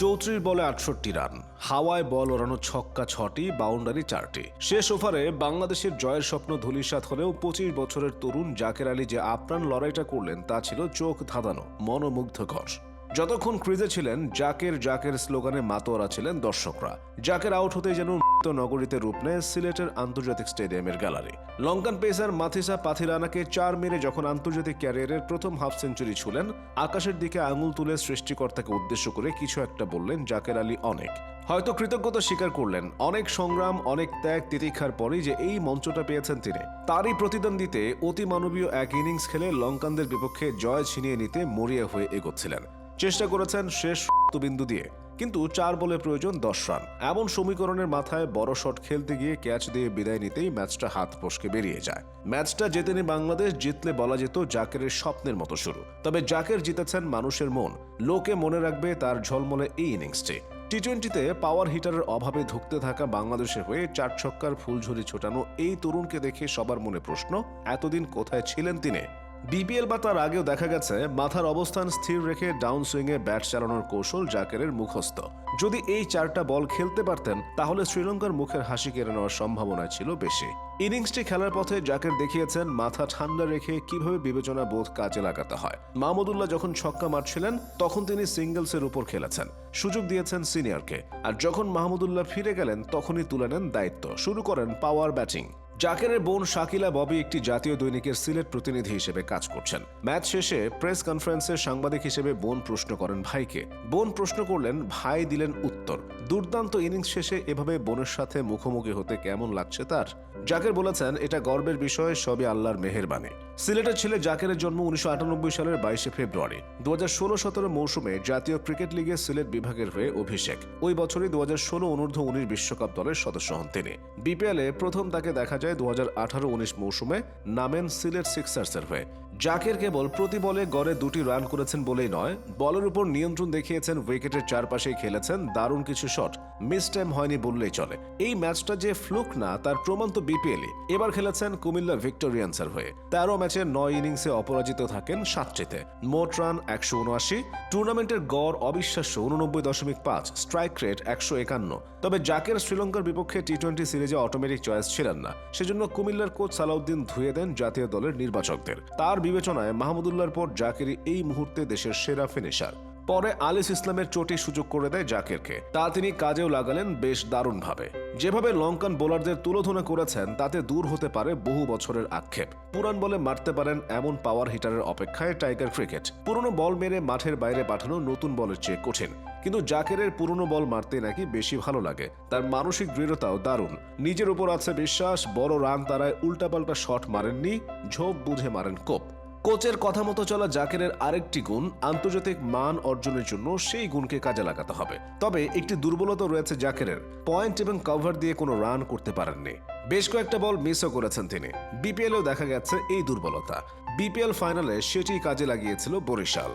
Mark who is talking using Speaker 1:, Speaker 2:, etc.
Speaker 1: চৌত্রিশ বলে আটষট্টি রান, হাওয়ায় বল ওড়ানো ছক্কা ছটি, বাউন্ডারি চারটি। শেষ ওভারে বাংলাদেশের জয়ের স্বপ্ন ধূলিসাৎ হলেও পঁচিশ বছরের তরুণ জাকের আলী যে আপ্রাণ লড়াইটা করলেন তা ছিল চোখ ধাঁধানো, মনোমুগ্ধকর। যতক্ষণ ক্রিজে ছিলেন, জাকের জাকের স্লোগানে মাতোয়ারা ছিলেন দর্শকরা। জাকের আউট হতে যেন নগরীতে রূপ নেয় সিলেটের আন্তর্জাতিক স্টেডিয়ামের গ্যালারি। লঙ্কান পেসার মাথিসা পাথিরানাকে চার মেরে যখন আন্তর্জাতিক ক্যারিয়ারের প্রথম হাফ সেঞ্চুরি ছুলেন, আকাশের দিকে আঙুল তুলে সৃষ্টিকর্তাকে উদ্দেশ্য করে কিছু একটা বললেন জাকের আলী অনেক। হয়তো কৃতজ্ঞতা স্বীকার করলেন, অনেক সংগ্রাম, অনেক ত্যাগ তিতিক্ষার পরেই যে এই মঞ্চটা পেয়েছেন তিনি। তারই প্রতিদান দিতে অতি মানবীয় এক ইনিংস খেলে লঙ্কানদের বিপক্ষে জয় ছিনিয়ে নিতে মরিয়া হয়ে এগোচ্ছিলেন। চেষ্টা করেছেন শেষ বিন্দু দিয়ে। কিন্তু চার বলে প্রয়োজন দশ রান। এমন সমীকরণের মাথায় বড় শট খেলতে গিয়ে ক্যাচ দিয়ে বিদায় নিতেই ম্যাচটা হাত ফসকে বেরিয়ে যায়। ম্যাচটা জেতেনি বাংলাদেশ, জিতলে বলা যেত জাকেরের স্বপ্নের মতো শুরু। তবে জাকের জিতেছেন মানুষের মন। লোকে মনে রাখবে তার ঝলমলে এই ইনিংসটি। টি টোয়েন্টিতে পাওয়ার হিটারের অভাবে ধুঁকতে থাকা বাংলাদেশের হয়ে চার ছক্কার ফুলঝুরি ছোটানো এই তরুণকে দেখে সবার মনে প্রশ্ন, এতদিন কোথায় ছিলেন তিনি? বিপিএল বা তার আগেও দেখা গেছে, মাথার অবস্থান স্থির রেখে ডাউন সুইংয়ে ব্যাট চালানোর কৌশল জাকেরের মুখস্থ। যদি এই চারটা বল খেলতে পারতেন, তাহলে শ্রীলঙ্কার মুখের হাসি কেড়ে নেওয়ার সম্ভাবনা ছিল বেশি। ইনিংসটি খেলার পথে জাকের দেখিয়েছেন, মাথা ঠান্ডা রেখে কীভাবে বিবেচনা বোধ কাজে লাগাতে হয়। মাহমুদুল্লাহ যখন ছক্কা মারছিলেন, তখন তিনি সিঙ্গলসের উপর খেলেছেন। সুযোগ দিয়েছেন সিনিয়রকে। আর যখন মাহমুদুল্লাহ ফিরে গেলেন, তখনই তুলে নেন দায়িত্ব। শুরু করেন পাওয়ার ব্যাটিং। জাকেরের বোন শাকিলা ববি একটি জাতীয় দৈনিকের সিলেট প্রতিনিধি হিসেবে কাজ করছেন। ম্যাচ শেষে প্রেস কনফারেন্সে সাংবাদিক হিসেবে বোন প্রশ্ন করেন ভাইকে। বোন প্রশ্ন করলেন, ভাই দিলেন উত্তর। দুর্দান্ত ইনিংস শেষে এভাবে বোনের সাথে মুখোমুখি হতে কেমন লাগছে তার? জাকের বলেছেন, এটা গর্বের বিষয়, সবই আল্লাহর মেহেরবানি। সিলেটের ছেলে জাকেরের জন্ম উনিশশো আটানব্বই সালের বাইশে ফেব্রুয়ারি। দু হাজার ষোলো সতেরো মৌসুমে জাতীয় ক্রিকেট লিগে সিলেট বিভাগের হয়ে অভিষেক। ওই বছরই দু হাজার ষোলো অনূর্ধ্ব উনিশ বিশ্বকাপ দলের সদস্য হন তিনি। বিপিএলে প্রথম তাকে দেখা যায় দু হাজার আঠারো উনিশ মৌসুমে, নামেন সিলেট সিক্সার্সের হয়ে। জাকের কেবল প্রতি বলে গড়ে দুটি রান করেছেন বলেই নয়। বলের উপর নিয়ন্ত্রণ দেখিয়েছেন উইকেটের চারপাশেই খেলেছেন দারুণ কিছু শট। মিস টাইম হয়নি বললেই চলে। এই ম্যাচটা যে ফ্লুক না, তার প্রমাণ তো বিপিএলই এবার খেলেছেন কুমিল্লা ভিক্টোরিয়ান্সের হয়ে তেরো ম্যাচে নয় ইনিংসে অপরাজিত থাকেন সাতটিতে। মোট রান একশো উনআশি। টুর্নামেন্টের গড় অবিশ্বাস্য উননব্বই দশমিক পাঁচ, স্ট্রাইক রেট একশো একান্ন। তবে জাকের শ্রীলঙ্কার বিপক্ষে টি টোয়েন্টি সিরিজে অটোমেটিক চয়েস ছিলেন না। সেজন্য কুমিল্লার কোচ সালাউদ্দিন ধুয়ে দেন জাতীয় দলের নির্বাচকদের। তার বিবেচনায় মাহমুদুল্লাহর পর জাকেরই এই মুহূর্তে দেশের সেরা ফিনিশার পরে আলিস ইসলামের চোটে সুযোগ করে দেয় জাকেরকে। তা তিনি কাজেও লাগালেন বেশ দারুণভাবে। যেভাবে লঙ্কান বোলারদের তুলোধনা করেছেন, তাতে দূর হতে পারে বহু বছরের আক্ষেপ। পুরান বলে মারতে পারেন এমন পাওয়ার হিটারের অপেক্ষায় টাইগার ক্রিকেট পুরনো বল মেরে মাঠের বাইরে পাঠানো নতুন বলের চেয়ে কঠিন। কিন্তু জাকেরের পুরনো বল মারতে নাকি বেশি ভালো লাগে। তার মানসিক দৃঢ়তাও দারুণ। নিজের উপর আছে বিশ্বাস, বড় রান তারায় উল্টাপাল্টা শট মারেননি, ঝোপ বুঝে মারেন কোপ। কোচের কথা মতো চলা জাকেরের আরেকটি গুণ, আন্তর্জাতিক মান অর্জনের জন্য সেই গুণকে কাজে লাগাতে হবে। তবে একটি দুর্বলতা রয়েছে জাকেরের, পয়েন্ট এবং কভার দিয়ে কোনো রান করতে পারেননি। বেশ কয়েকটা বল মিসও করেছেন তিনি। বিপিএলেও দেখা গেছে এই দুর্বলতা। বিপিএল ফাইনালে সেটি কাজে লাগিয়েছিল বরিশাল।